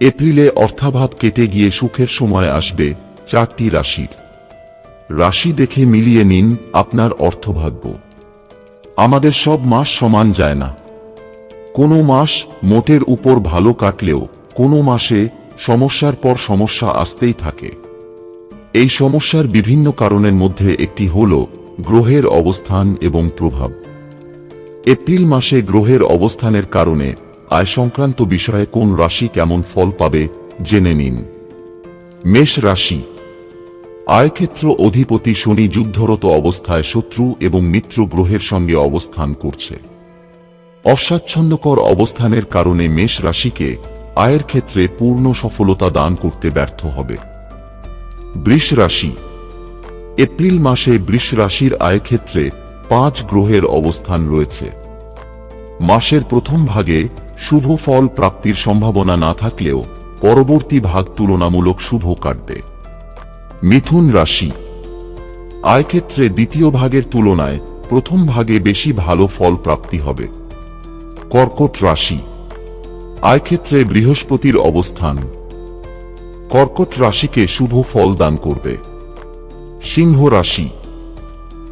এপ্রিলে অর্থাভাব কেটে গিয়ে সুখের সময় আসবে চারটি রাশির। রাশি দেখে মিলিয়ে নিন আপনার অর্থভাগ্য। আমাদের সব মাস সমান যায় না। কোনো মাস মোটের উপর ভালো কাটলেও কোনো মাসে সমস্যার পর সমস্যা আসতেই থাকে। এই সমস্যার বিভিন্ন কারণের মধ্যে একটি হল গ্রহের অবস্থান এবং প্রভাব। এপ্রিল মাসে গ্রহের অবস্থানের কারণে আয় সংক্রান্ত বিষয়ে কোন রাশি কেমন ফল পাবে, জেনে নিন। মেষ রাশি। আয়ক্ষেত্র অধিপতি শনি যুদ্ধরত অবস্থায় শত্রু এবং মিত্র গ্রহের সঙ্গে অবস্থান করছে। অস্বাচ্ছন্দ্যকর অবস্থানের কারণে মেষ রাশিকে আয়ের ক্ষেত্রে পূর্ণ সফলতা দান করতে ব্যর্থ হবে। বৃষ রাশি। এপ্রিল মাসে বৃষ রাশির আয়ক্ষেত্রে পাঁচ গ্রহের অবস্থান রয়েছে। মাসের প্রথম ভাগে শুভ ফল প্রাপ্তির সম্ভাবনা না থাকলেও পরবর্তী ভাগ তুলনামূলক শুভ কাটবে। মিথুন রাশি। আয়ক্ষেত্রে দ্বিতীয় ভাগের তুলনায় প্রথম ভাগে বেশি ভালো ফল প্রাপ্তি হবে। কর্কট রাশি। আয়ক্ষেত্রে বৃহস্পতির অবস্থান। কর্কট রাশিকে শুভ ফল দান করবে। সিংহ রাশি।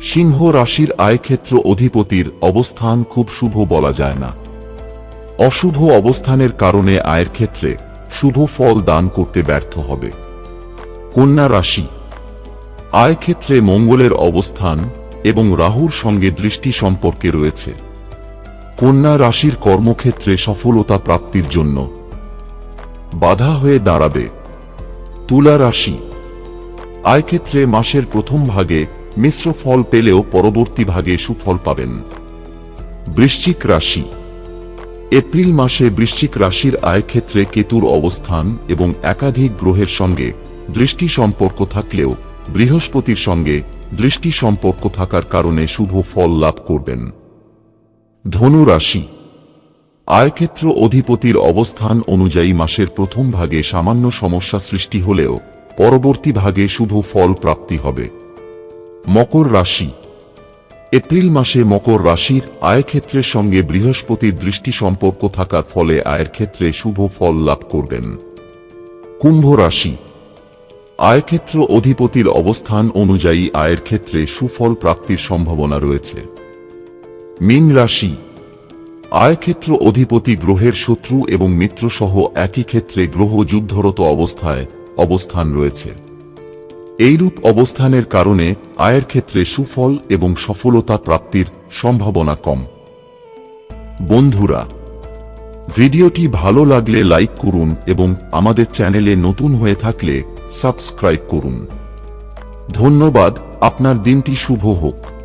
সিংহ রাশির আয়ক্ষেত্র অধিপতির অবস্থান খুব শুভ বলা যায় না। অশুভ অবস্থানের কারণে আয়ের ক্ষেত্রে শুভ ফল দান করতে ব্যর্থ হবে। কন্যা রাশি আয়ক্ষেত্রে মঙ্গলের অবস্থান এবং রাহুর সঙ্গে দৃষ্টি সম্পর্কে রয়েছে। কন্যা রাশির কর্মক্ষেত্রে সফলতা প্রাপ্তির জন্য বাধা হয়ে দাঁড়াবে। তুলা রাশি আয়ক্ষেত্রে মাসের প্রথম ভাগে মিশ্র ফল পেলেও পরবর্তী ভাগে সুফল পাবেন। বৃশ্চিক রাশি এপ্রিল মাসে বৃশ্চিক রাশির আয়ক্ষেত্রে কেতুর অবস্থান এবং একাধিক গ্রহের সঙ্গে দৃষ্টি সম্পর্ক থাকলেও বৃহস্পতির সঙ্গে দৃষ্টি সম্পর্ক থাকার কারণে শুভ ফল লাভ করবেন। ধনু রাশি। আয়ক্ষেত্র অধিপতির অবস্থান অনুযায়ী মাসের প্রথম ভাগে সামান্য সমস্যা সৃষ্টি হলেও পরবর্তী ভাগে শুভ ফল প্রাপ্তি হবে। মকর রাশি। এপ্রিল মাসে মকর রাশির আয়ক্ষেত্রের সঙ্গে বৃহস্পতির দৃষ্টি সম্পর্ক থাকার ফলে আয়ের ক্ষেত্রে শুভ ফল লাভ করবেন। কুম্ভ রাশি। আয়ক্ষেত্র অধিপতির অবস্থান অনুযায়ী আয়ের ক্ষেত্রে সুফল প্রাপ্তির সম্ভাবনা রয়েছে। মীন রাশি। আয়ক্ষেত্র অধিপতি গ্রহের শত্রু এবং মিত্রসহ একই ক্ষেত্রে গ্রহ যুদ্ধরত অবস্থায় অবস্থান রয়েছে। এইরূপ অবস্থানের কারণে আয়ের ক্ষেত্রে সুফল এবং সফলতা প্রাপ্তির সম্ভাবনা কম। বন্ধুরা, ভিডিওটি ভালো লাগলে লাইক করুন এবং আমাদের চ্যানেলে নতুন হয়ে থাকলে সাবস্ক্রাইব করুন। ধন্যবাদ, আপনার দিনটি শুভ হোক।